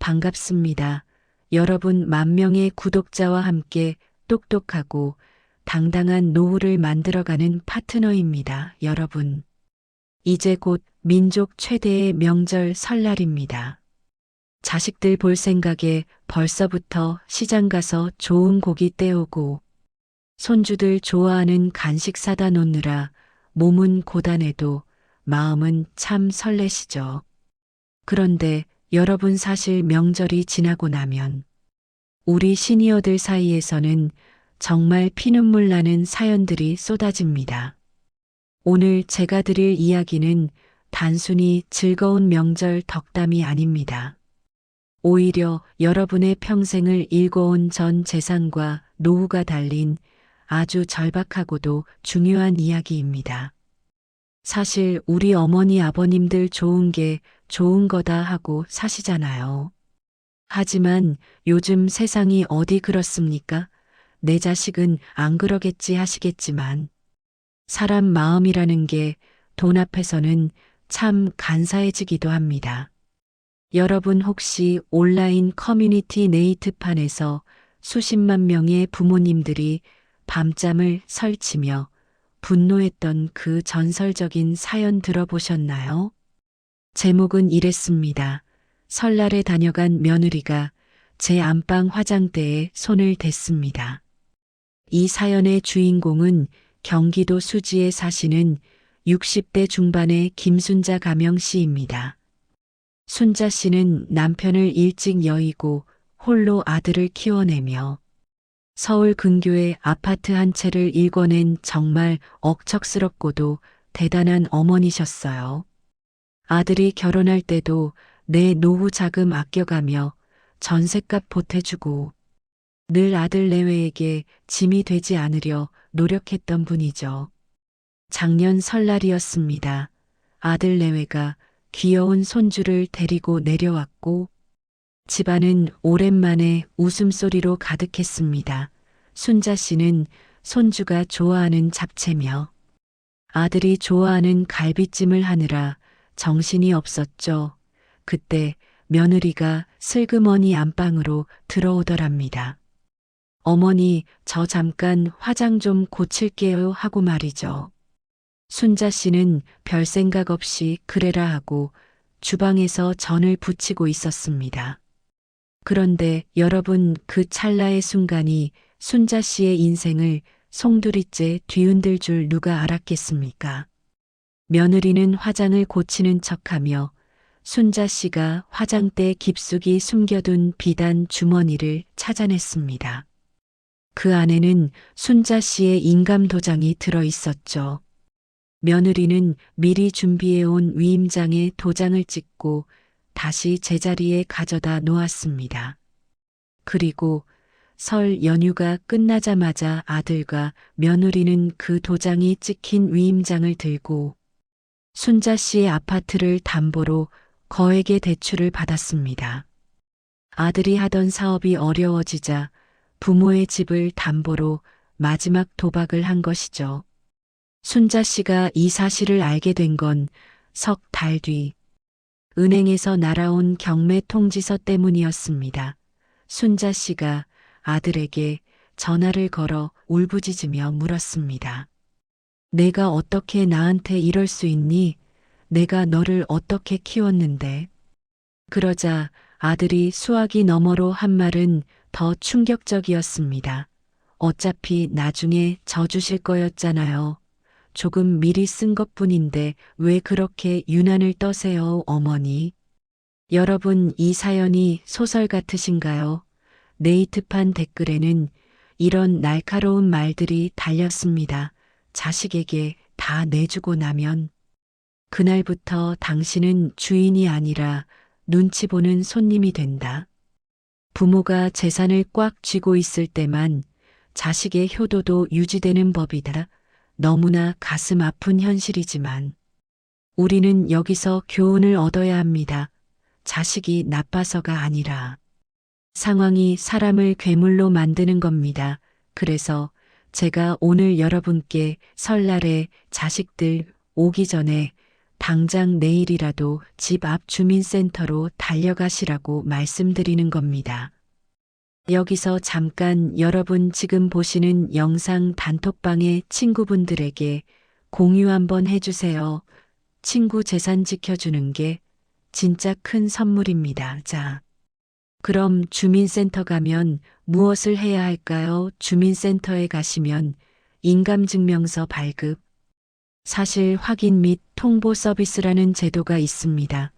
반갑습니다. 여러분 만 명의 구독자와 함께 똑똑하고 당당한 노후를 만들어가는 파트너입니다. 여러분. 이제 곧 민족 최대의 명절 설날입니다. 자식들 볼 생각에 벌써부터 시장 가서 좋은 고기 떼오고 손주들 좋아하는 간식 사다 놓느라 몸은 고단해도 마음은 참 설레시죠. 그런데 여러분 사실 명절이 지나고 나면 우리 시니어들 사이에서는 정말 피눈물 나는 사연들이 쏟아집니다. 오늘 제가 드릴 이야기는 단순히 즐거운 명절 덕담이 아닙니다. 오히려 여러분의 평생을 일궈온 전 재산과 노후가 달린 아주 절박하고도 중요한 이야기입니다. 사실 우리 어머니 아버님들 좋은 게 좋은 거다 하고 사시잖아요. 하지만 요즘 세상이 어디 그렇습니까? 내 자식은 안 그러겠지 하시겠지만 사람 마음이라는 게 돈 앞에서는 참 간사해지기도 합니다. 여러분 혹시 온라인 커뮤니티 네이트판에서 수십만 명의 부모님들이 밤잠을 설치며 분노했던 그 전설적인 사연 들어보셨나요? 제목은 이랬습니다. 설날에 다녀간 며느리가 제 안방 화장대에 손을 댔습니다. 이 사연의 주인공은 경기도 수지에 사시는 60대 중반의 김순자 가명 씨입니다. 순자 씨는 남편을 일찍 여의고 홀로 아들을 키워내며 서울 근교의 아파트 한 채를 일궈낸 정말 억척스럽고도 대단한 어머니셨어요. 아들이 결혼할 때도 내 노후 자금 아껴가며 전셋값 보태주고 늘 아들 내외에게 짐이 되지 않으려 노력했던 분이죠. 작년 설날이었습니다. 아들 내외가 귀여운 손주를 데리고 내려왔고 집안은 오랜만에 웃음소리로 가득했습니다. 순자 씨는 손주가 좋아하는 잡채며 아들이 좋아하는 갈비찜을 하느라 정신이 없었죠. 그때 며느리가 슬그머니 안방으로 들어오더랍니다. 어머니, 저 잠깐 화장 좀 고칠게요 하고 말이죠. 순자 씨는 별 생각 없이 그래라 하고 주방에서 전을 부치고 있었습니다. 그런데 여러분 그 찰나의 순간이 순자 씨의 인생을 송두리째 뒤흔들 줄 누가 알았겠습니까? 며느리는 화장을 고치는 척하며 순자 씨가 화장대 깊숙이 숨겨둔 비단 주머니를 찾아냈습니다. 그 안에는 순자 씨의 인감 도장이 들어 있었죠. 며느리는 미리 준비해온 위임장에 도장을 찍고 다시 제자리에 가져다 놓았습니다. 그리고 설 연휴가 끝나자마자 아들과 며느리는 그 도장이 찍힌 위임장을 들고 순자 씨의 아파트를 담보로 거액의 대출을 받았습니다. 아들이 하던 사업이 어려워지자 부모의 집을 담보로 마지막 도박을 한 것이죠. 순자 씨가 이 사실을 알게 된 건 석 달 뒤 은행에서 날아온 경매 통지서 때문이었습니다. 순자 씨가 아들에게 전화를 걸어 울부짖으며 물었습니다. 내가 어떻게 나한테 이럴 수 있니? 내가 너를 어떻게 키웠는데? 그러자 아들이 수화기 너머로 한 말은 더 충격적이었습니다. 어차피 나중에 져주실 거였잖아요. 조금 미리 쓴 것 뿐인데 왜 그렇게 유난을 떠세요, 어머니? 여러분, 이 사연이 소설 같으신가요? 네이트판 댓글에는 이런 날카로운 말들이 달렸습니다. 자식에게 다 내주고 나면 그날부터 당신은 주인이 아니라 눈치 보는 손님이 된다. 부모가 재산을 꽉 쥐고 있을 때만 자식의 효도도 유지되는 법이다. 너무나 가슴 아픈 현실이지만 우리는 여기서 교훈을 얻어야 합니다. 자식이 나빠서가 아니라 상황이 사람을 괴물로 만드는 겁니다. 그래서 제가 오늘 여러분께 설날에 자식들 오기 전에 당장 내일이라도 집 앞 주민센터로 달려가시라고 말씀드리는 겁니다. 여기서 잠깐 여러분 지금 보시는 영상 단톡방의 친구분들에게 공유 한번 해주세요. 친구 재산 지켜주는 게 진짜 큰 선물입니다. 자. 그럼 주민센터 가면 무엇을 해야 할까요? 주민센터에 가시면 인감증명서 발급, 사실 확인 및 통보 서비스라는 제도가 있습니다.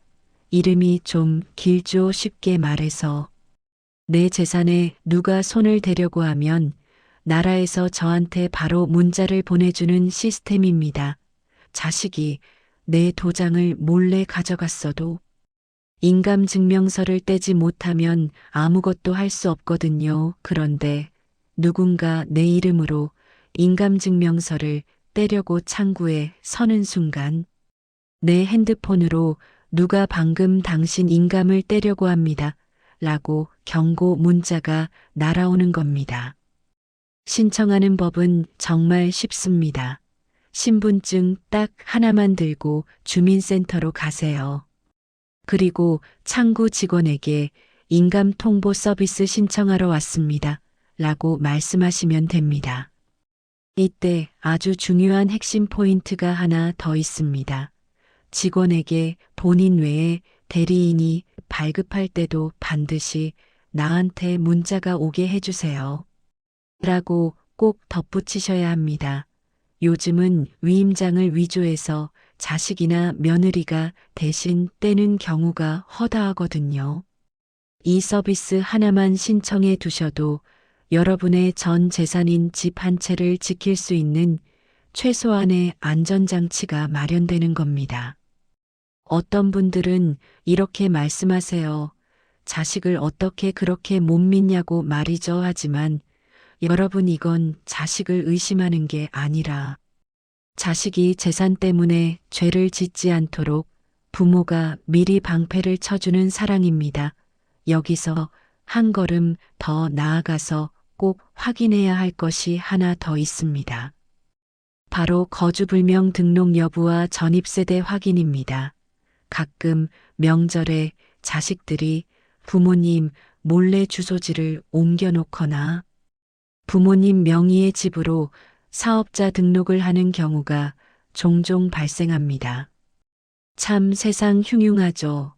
이름이 좀 길죠. 쉽게 말해서 내 재산에 누가 손을 대려고 하면 나라에서 저한테 바로 문자를 보내주는 시스템입니다. 자식이 내 도장을 몰래 가져갔어도 인감증명서를 떼지 못하면 아무것도 할 수 없거든요. 그런데 누군가 내 이름으로 인감증명서를 떼려고 창구에 서는 순간 내 핸드폰으로 누가 방금 당신 인감을 떼려고 합니다. 라고 경고 문자가 날아오는 겁니다. 신청하는 법은 정말 쉽습니다. 신분증 딱 하나만 들고 주민센터로 가세요. 그리고 창구 직원에게 인감 통보 서비스 신청하러 왔습니다. 라고 말씀하시면 됩니다. 이때 아주 중요한 핵심 포인트가 하나 더 있습니다. 직원에게 본인 외에 대리인이 발급할 때도 반드시 나한테 문자가 오게 해주세요. 라고 꼭 덧붙이셔야 합니다. 요즘은 위임장을 위조해서 자식이나 며느리가 대신 떼는 경우가 허다하거든요. 이 서비스 하나만 신청해 두셔도 여러분의 전 재산인 집 한 채를 지킬 수 있는 최소한의 안전장치가 마련되는 겁니다. 어떤 분들은 이렇게 말씀하세요. 자식을 어떻게 그렇게 못 믿냐고 말이죠 하지만 여러분 이건 자식을 의심하는 게 아니라 자식이 재산 때문에 죄를 짓지 않도록 부모가 미리 방패를 쳐주는 사랑입니다. 여기서 한 걸음 더 나아가서 꼭 확인해야 할 것이 하나 더 있습니다. 바로 거주불명 등록 여부와 전입세대 확인입니다. 가끔 명절에 자식들이 부모님 몰래 주소지를 옮겨놓거나 부모님 명의의 집으로 사업자 등록을 하는 경우가 종종 발생합니다. 참 세상 흉흉하죠.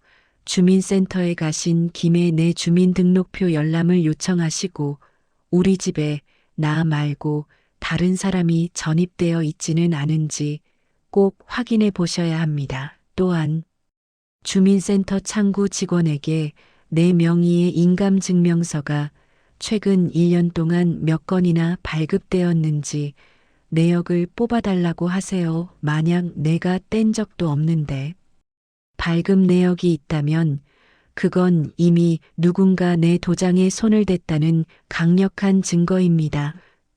주민센터에 가신 김에 내 주민등록표 열람을 요청하시고 우리 집에 나 말고 다른 사람이 전입되어 있지는 않은지 꼭 확인해 보셔야 합니다. 또한 주민센터 창구 직원에게 내 명의의 인감증명서가 최근 1년 동안 몇 건이나 발급되었는지 내역을 뽑아달라고 하세요. 만약 내가 뗀 적도 없는데 발급 내역이 있다면 그건 이미 누군가 내 도장에 손을 댔다는 강력한 증거입니다.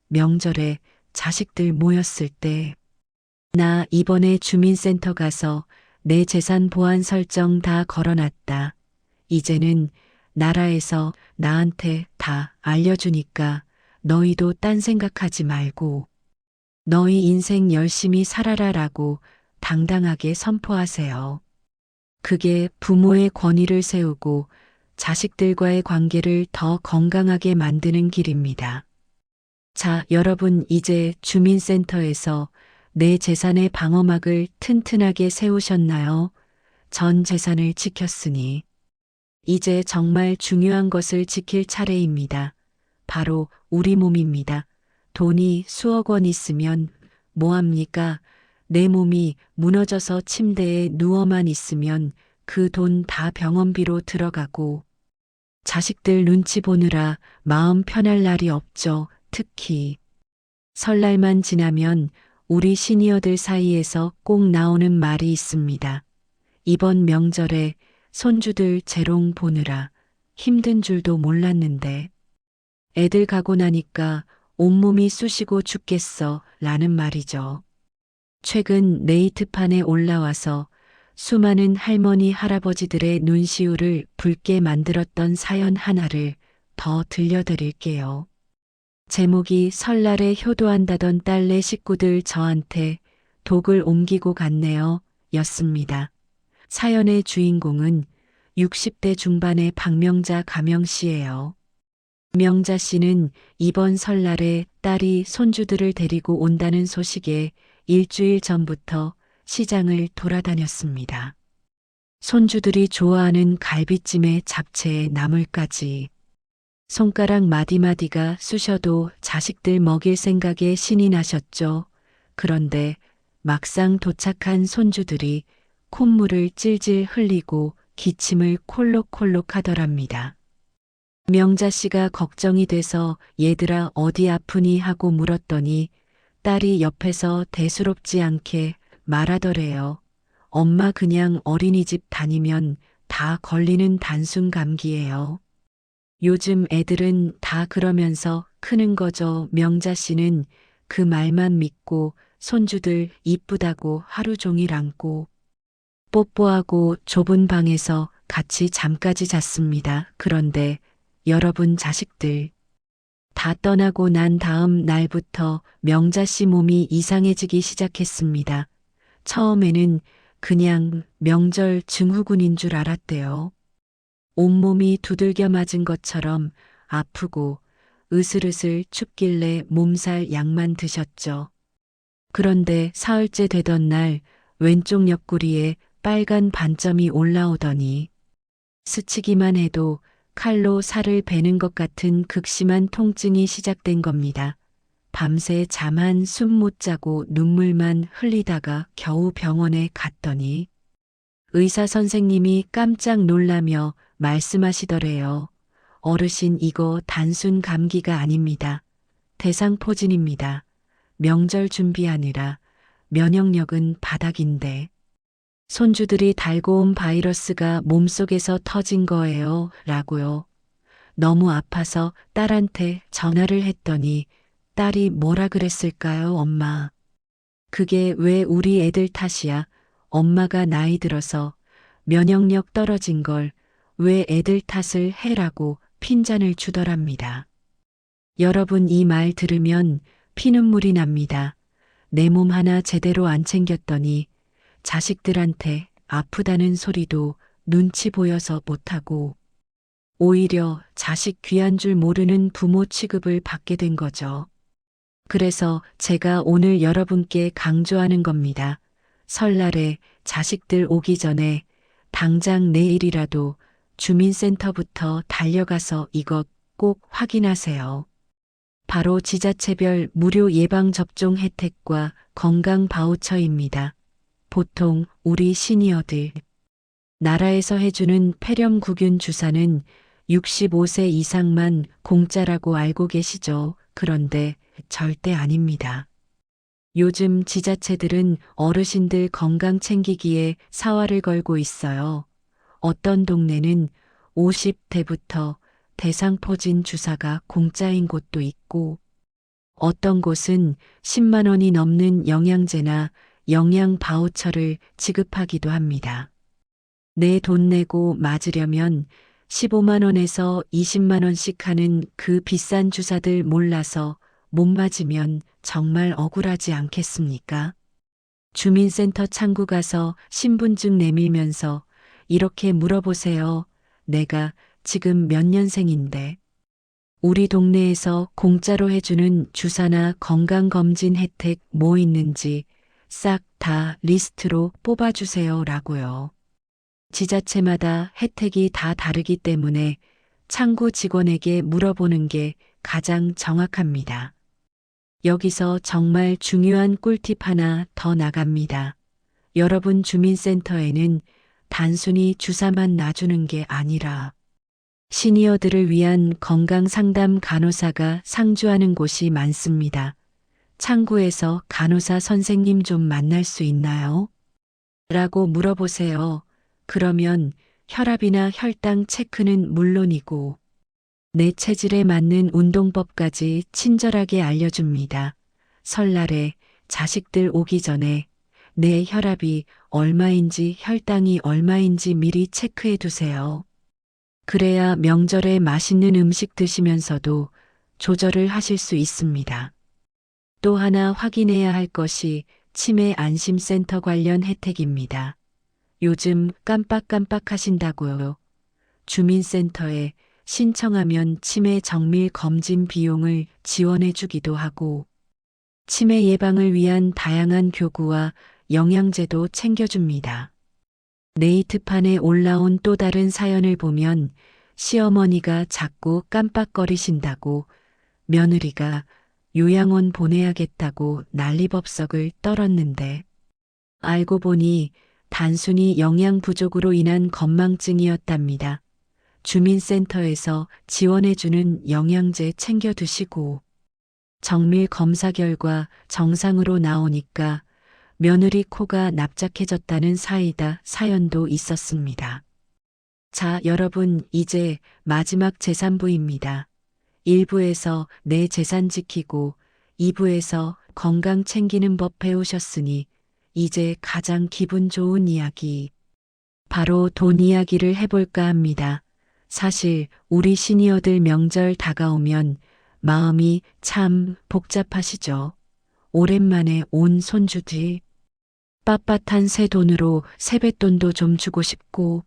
명절에 자식들 모였을 때 나 이번에 주민센터 가서 내 재산 보안 설정 다 걸어놨다. 이제는 나라에서 나한테 다 알려주니까 너희도 딴 생각하지 말고 너희 인생 열심히 살아라라고 당당하게 선포하세요. 그게 부모의 권위를 세우고 자식들과의 관계를 더 건강하게 만드는 길입니다. 자, 여러분 이제 주민센터에서 내 재산의 방어막을 튼튼하게 세우셨나요? 전 재산을 지켰으니 이제 정말 중요한 것을 지킬 차례입니다. 바로 우리 몸입니다. 돈이 수억 원 있으면 뭐합니까? 내 몸이 무너져서 침대에 누워만 있으면 그 돈 다 병원비로 들어가고 자식들 눈치 보느라 마음 편할 날이 없죠. 특히 설날만 지나면 우리 시니어들 사이에서 꼭 나오는 말이 있습니다. 이번 명절에 손주들 재롱 보느라 힘든 줄도 몰랐는데 애들 가고 나니까 온몸이 쑤시고 죽겠어 라는 말이죠. 최근 네이트판에 올라와서 수많은 할머니 할아버지들의 눈시울을 붉게 만들었던 사연 하나를 더 들려드릴게요. 제목이 설날에 효도한다던 딸네 식구들 저한테 독을 옮기고 갔네요. 였습니다. 사연의 주인공은 60대 중반의 박명자 가명 씨예요. 명자 씨는 이번 설날에 딸이 손주들을 데리고 온다는 소식에 일주일 전부터 시장을 돌아다녔습니다. 손주들이 좋아하는 갈비찜에 잡채에 나물까지 손가락 마디마디가 쑤셔도 자식들 먹일 생각에 신이 나셨죠. 그런데 막상 도착한 손주들이 콧물을 찔찔 흘리고 기침을 콜록콜록 하더랍니다. 명자 씨가 걱정이 돼서 얘들아 어디 아프니 하고 물었더니 딸이 옆에서 대수롭지 않게 말하더래요. 엄마 그냥 어린이집 다니면 다 걸리는 단순 감기예요. 요즘 애들은 다 그러면서 크는 거죠. 명자 씨는 그 말만 믿고 손주들 이쁘다고 하루 종일 안고 뽀뽀하고 좁은 방에서 같이 잠까지 잤습니다. 그런데 여러분 자식들 다 떠나고 난 다음 날부터 명자 씨 몸이 이상해지기 시작했습니다. 처음에는 그냥 명절 증후군인 줄 알았대요. 온몸이 두들겨 맞은 것처럼 아프고 으슬으슬 춥길래 몸살 약만 드셨죠. 그런데 사흘째 되던 날 왼쪽 옆구리에 빨간 반점이 올라오더니 스치기만 해도 칼로 살을 베는 것 같은 극심한 통증이 시작된 겁니다. 밤새 잠 한 숨 못 자고 눈물만 흘리다가 겨우 병원에 갔더니 의사 선생님이 깜짝 놀라며 말씀하시더래요. 어르신 이거 단순 감기가 아닙니다. 대상포진입니다. 명절 준비하느라 면역력은 바닥인데 손주들이 달고 온 바이러스가 몸속에서 터진 거예요. 라고요. 너무 아파서 딸한테 전화를 했더니 딸이 뭐라 그랬을까요, 엄마? 그게 왜 우리 애들 탓이야? 엄마가 나이 들어서 면역력 떨어진 걸 왜 애들 탓을 해라고 핀잔을 주더랍니다. 여러분 이 말 들으면 피눈물이 납니다. 내 몸 하나 제대로 안 챙겼더니 자식들한테 아프다는 소리도 눈치 보여서 못하고 오히려 자식 귀한 줄 모르는 부모 취급을 받게 된 거죠. 그래서 제가 오늘 여러분께 강조하는 겁니다. 설날에 자식들 오기 전에 당장 내일이라도 주민센터부터 달려가서 이것 꼭 확인하세요. 바로 지자체별 무료 예방접종 혜택과 건강 바우처입니다. 보통 우리 시니어들 나라에서 해주는 폐렴구균 주사는 65세 이상만 공짜라고 알고 계시죠. 그런데 절대 아닙니다. 요즘 지자체들은 어르신들 건강 챙기기에 사활을 걸고 있어요. 어떤 동네는 50대부터 대상포진 주사가 공짜인 곳도 있고, 어떤 곳은 10만 원이 넘는 영양제나 영양 바우처를 지급하기도 합니다. 내 돈 내고 맞으려면 15만 원에서 20만 원씩 하는 그 비싼 주사들 몰라서 못 맞으면 정말 억울하지 않겠습니까? 주민센터 창구 가서 신분증 내밀면서 이렇게 물어보세요. 내가 지금 몇 년생인데. 우리 동네에서 공짜로 해주는 주사나 건강검진 혜택 뭐 있는지 싹 다 리스트로 뽑아주세요 라고요. 지자체마다 혜택이 다 다르기 때문에 창구 직원에게 물어보는 게 가장 정확합니다. 여기서 정말 중요한 꿀팁 하나 더 나갑니다. 여러분 주민센터에는 단순히 주사만 놔주는 게 아니라 시니어들을 위한 건강 상담 간호사가 상주하는 곳이 많습니다. 창구에서 간호사 선생님 좀 만날 수 있나요? 라고 물어보세요. 그러면 혈압이나 혈당 체크는 물론이고 내 체질에 맞는 운동법까지 친절하게 알려줍니다. 설날에 자식들 오기 전에 내 혈압이 얼마인지 혈당이 얼마인지 미리 체크해 두세요. 그래야 명절에 맛있는 음식 드시면서도 조절을 하실 수 있습니다. 또 하나 확인해야 할 것이 치매 안심센터 관련 혜택입니다. 요즘 깜빡깜빡 하신다고요. 주민센터에 신청하면 치매 정밀 검진 비용을 지원해 주기도 하고 치매 예방을 위한 다양한 교구와 영양제도 챙겨줍니다. 네이트판에 올라온 또 다른 사연을 보면 시어머니가 자꾸 깜빡거리신다고 며느리가 요양원 보내야겠다고 난리법석을 떨었는데 알고 보니 단순히 영양 부족으로 인한 건망증이었답니다. 주민센터에서 지원해주는 영양제 챙겨 드시고 정밀 검사 결과 정상으로 나오니까 며느리 코가 납작해졌다는 사이다 사연도 있었습니다. 자, 여러분, 이제 마지막 재산부입니다. 1부에서 내 재산 지키고 2부에서 건강 챙기는 법 배우셨으니 이제 가장 기분 좋은 이야기. 바로 돈 이야기를 해볼까 합니다. 사실 우리 시니어들 명절 다가오면 마음이 참 복잡하시죠. 오랜만에 온 손주들. 빳빳한 새 돈으로 세뱃돈도 좀 주고 싶고,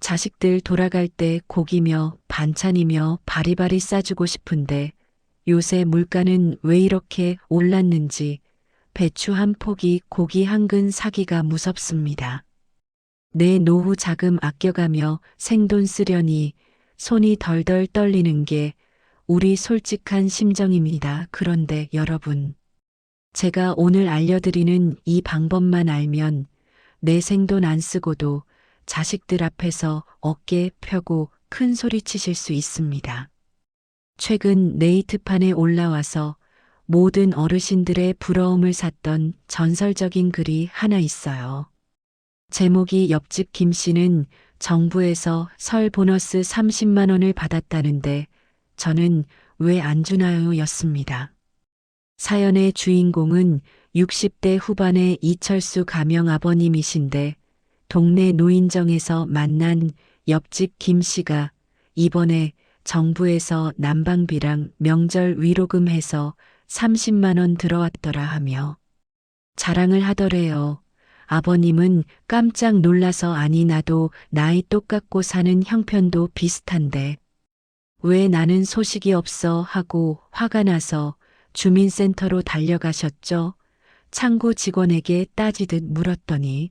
자식들 돌아갈 때 고기며 반찬이며 바리바리 싸주고 싶은데, 요새 물가는 왜 이렇게 올랐는지 배추 한 포기 고기 한 근 사기가 무섭습니다. 내 노후 자금 아껴가며 생돈 쓰려니 손이 덜덜 떨리는 게 우리 솔직한 심정입니다. 그런데 여러분, 제가 오늘 알려드리는 이 방법만 알면 내 생돈 안 쓰고도 자식들 앞에서 어깨 펴고 큰 소리 치실 수 있습니다. 최근 네이트판에 올라와서 모든 어르신들의 부러움을 샀던 전설적인 글이 하나 있어요. 제목이 옆집 김 씨는 정부에서 설 보너스 30만 원을 받았다는데 저는 왜 안 주나요? 였습니다. 사연의 주인공은 60대 후반의 이철수 가명 아버님이신데 동네 노인정에서 만난 옆집 김 씨가 이번에 정부에서 난방비랑 명절 위로금 해서 30만 원 들어왔더라 하며 자랑을 하더래요. 아버님은 깜짝 놀라서 아니 나도 나이 똑같고 사는 형편도 비슷한데 왜 나는 소식이 없어 하고 화가 나서 주민센터로 달려가셨죠. 창구 직원에게 따지듯 물었더니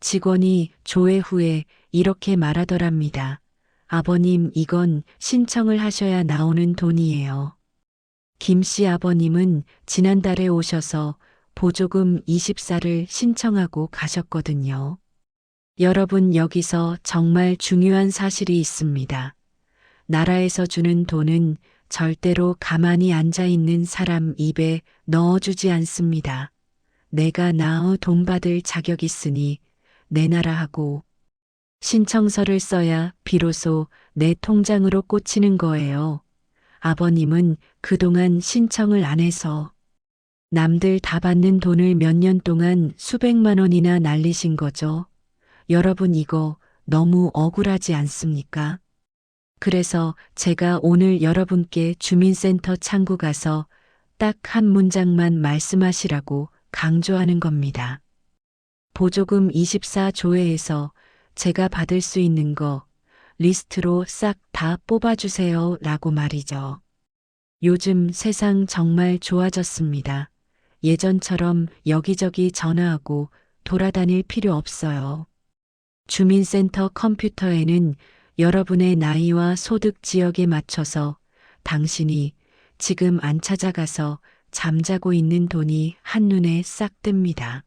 직원이 조회 후에 이렇게 말하더랍니다. 아버님 이건 신청을 하셔야 나오는 돈이에요. 김 씨 아버님은 지난달에 오셔서 보조금 24를 신청하고 가셨거든요. 여러분 여기서 정말 중요한 사실이 있습니다. 나라에서 주는 돈은 절대로 가만히 앉아 있는 사람 입에 넣어주지 않습니다. 내가 나어 돈 받을 자격 있으니 내놔라 하고 신청서를 써야 비로소 내 통장으로 꽂히는 거예요. 아버님은 그동안 신청을 안 해서 남들 다 받는 돈을 몇 년 동안 수백만 원이나 날리신 거죠. 여러분 이거 너무 억울하지 않습니까? 그래서 제가 오늘 여러분께 주민센터 창구 가서 딱 한 문장만 말씀하시라고 강조하는 겁니다. 보조금 24조회에서 제가 받을 수 있는 거 리스트로 싹 다 뽑아주세요 라고 말이죠. 요즘 세상 정말 좋아졌습니다. 예전처럼 여기저기 전화하고 돌아다닐 필요 없어요. 주민센터 컴퓨터에는 여러분의 나이와 소득 지역에 맞춰서 당신이 지금 안 찾아가서 잠자고 있는 돈이 한눈에 싹 뜹니다.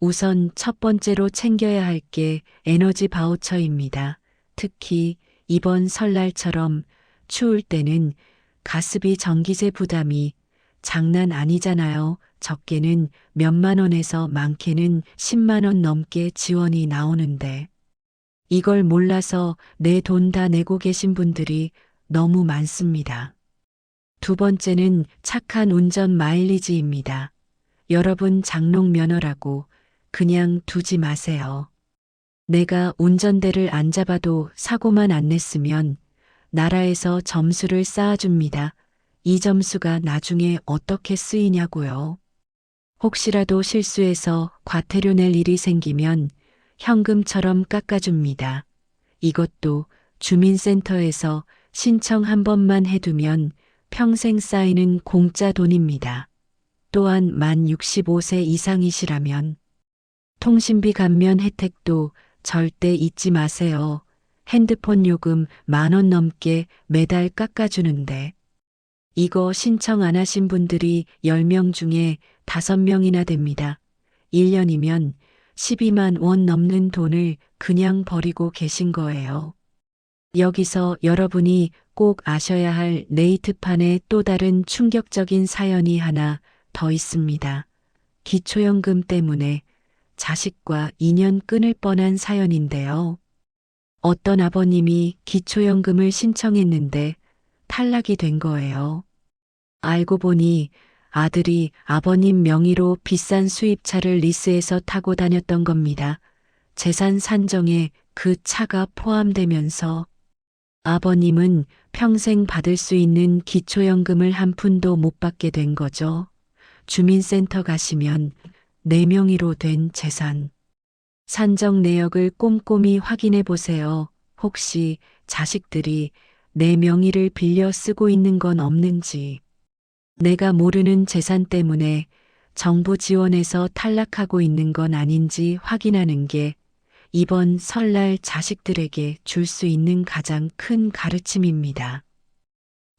우선 첫 번째로 챙겨야 할 게 에너지 바우처입니다. 특히 이번 설날처럼 추울 때는 가스비 전기세 부담이 장난 아니잖아요. 적게는 몇만 원에서 많게는 10만 원 넘게 지원이 나오는데 이걸 몰라서 내 돈 다 내고 계신 분들이 너무 많습니다. 두 번째는 착한 운전 마일리지입니다. 여러분 장롱 면허라고 그냥 두지 마세요. 내가 운전대를 안 잡아도 사고만 안 냈으면 나라에서 점수를 쌓아줍니다. 이 점수가 나중에 어떻게 쓰이냐고요. 혹시라도 실수해서 과태료 낼 일이 생기면 현금처럼 깎아줍니다. 이것도 주민센터에서 신청 한 번만 해두면 평생 쌓이는 공짜 돈입니다. 또한 만 65세 이상이시라면 통신비 감면 혜택도 절대 잊지 마세요. 핸드폰 요금 만 원 넘게 매달 깎아주는데 이거 신청 안 하신 분들이 10명 중에 5명이나 됩니다. 1년이면 12만 원 넘는 돈을 그냥 버리고 계신 거예요. 여기서 여러분이 꼭 아셔야 할 네이트판의 또 다른 충격적인 사연이 하나 더 있습니다. 기초연금 때문에 자식과 인연 끊을 뻔한 사연인데요. 어떤 아버님이 기초연금을 신청했는데 탈락이 된 거예요. 알고 보니 아들이 아버님 명의로 비싼 수입차를 리스해서 타고 다녔던 겁니다. 재산 산정에 그 차가 포함되면서 아버님은 평생 받을 수 있는 기초연금을 한 푼도 못 받게 된 거죠. 주민센터 가시면 내 명의로 된 재산. 산정 내역을 꼼꼼히 확인해 보세요. 혹시 자식들이 내 명의를 빌려 쓰고 있는 건 없는지. 내가 모르는 재산 때문에 정부 지원에서 탈락하고 있는 건 아닌지 확인하는 게 이번 설날 자식들에게 줄 수 있는 가장 큰 가르침입니다.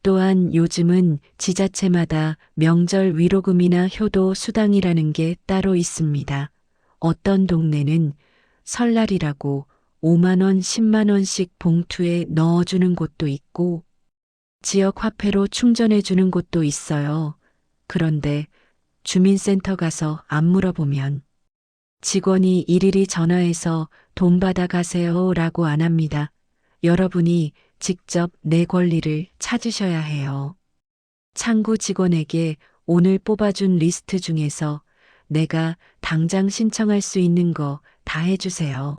또한 요즘은 지자체마다 명절 위로금이나 효도 수당이라는 게 따로 있습니다. 어떤 동네는 설날이라고 5만원, 10만원씩 봉투에 넣어주는 곳도 있고, 지역 화폐로 충전해 주는 곳도 있어요. 그런데 주민센터 가서 안 물어보면 직원이 일일이 전화해서 돈 받아 가세요 라고 안 합니다. 여러분이 직접 내 권리를 찾으셔야 해요. 창구 직원에게 오늘 뽑아준 리스트 중에서 내가 당장 신청할 수 있는 거 다 해주세요.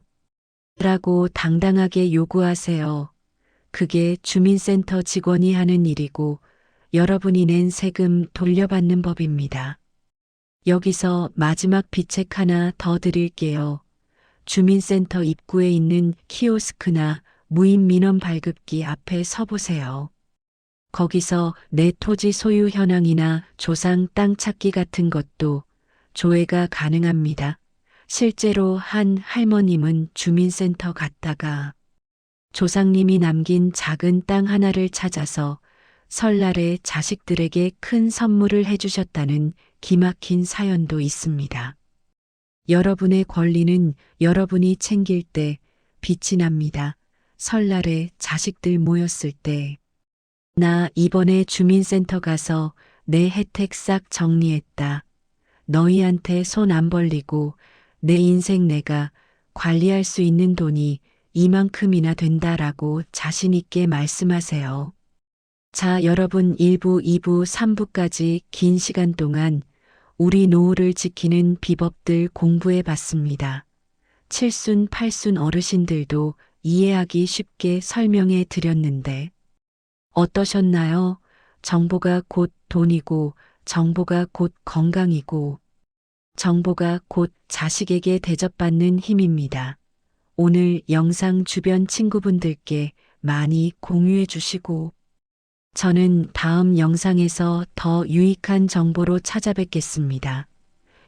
라고 당당하게 요구하세요. 그게 주민센터 직원이 하는 일이고 여러분이 낸 세금 돌려받는 법입니다. 여기서 마지막 비책 하나 더 드릴게요. 주민센터 입구에 있는 키오스크나 무인 민원 발급기 앞에 서보세요. 거기서 내 토지 소유 현황이나 조상 땅 찾기 같은 것도 조회가 가능합니다. 실제로 한 할머님은 주민센터 갔다가 조상님이 남긴 작은 땅 하나를 찾아서 설날에 자식들에게 큰 선물을 해주셨다는 기막힌 사연도 있습니다. 여러분의 권리는 여러분이 챙길 때 빛이 납니다. 설날에 자식들 모였을 때. 나 이번에 주민센터 가서 내 혜택 싹 정리했다. 너희한테 손 안 벌리고 내 인생 내가 관리할 수 있는 돈이 이만큼이나 된다라고 자신있게 말씀하세요. 자, 여러분 1부, 2부, 3부까지 긴 시간 동안 우리 노후를 지키는 비법들 공부해 봤습니다. 칠순, 팔순 어르신들도 이해하기 쉽게 설명해 드렸는데 어떠셨나요? 정보가 곧 돈이고 정보가 곧 건강이고 정보가 곧 자식에게 대접받는 힘입니다. 오늘 영상 주변 친구분들께 많이 공유해 주시고 저는 다음 영상에서 더 유익한 정보로 찾아뵙겠습니다.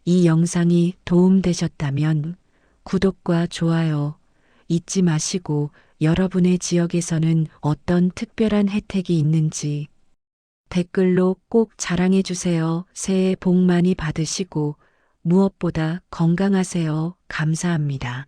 이 영상이 도움되셨다면 구독과 좋아요 잊지 마시고 여러분의 지역에서는 어떤 특별한 혜택이 있는지 댓글로 꼭 자랑해 주세요. 새해 복 많이 받으시고 무엇보다 건강하세요. 감사합니다.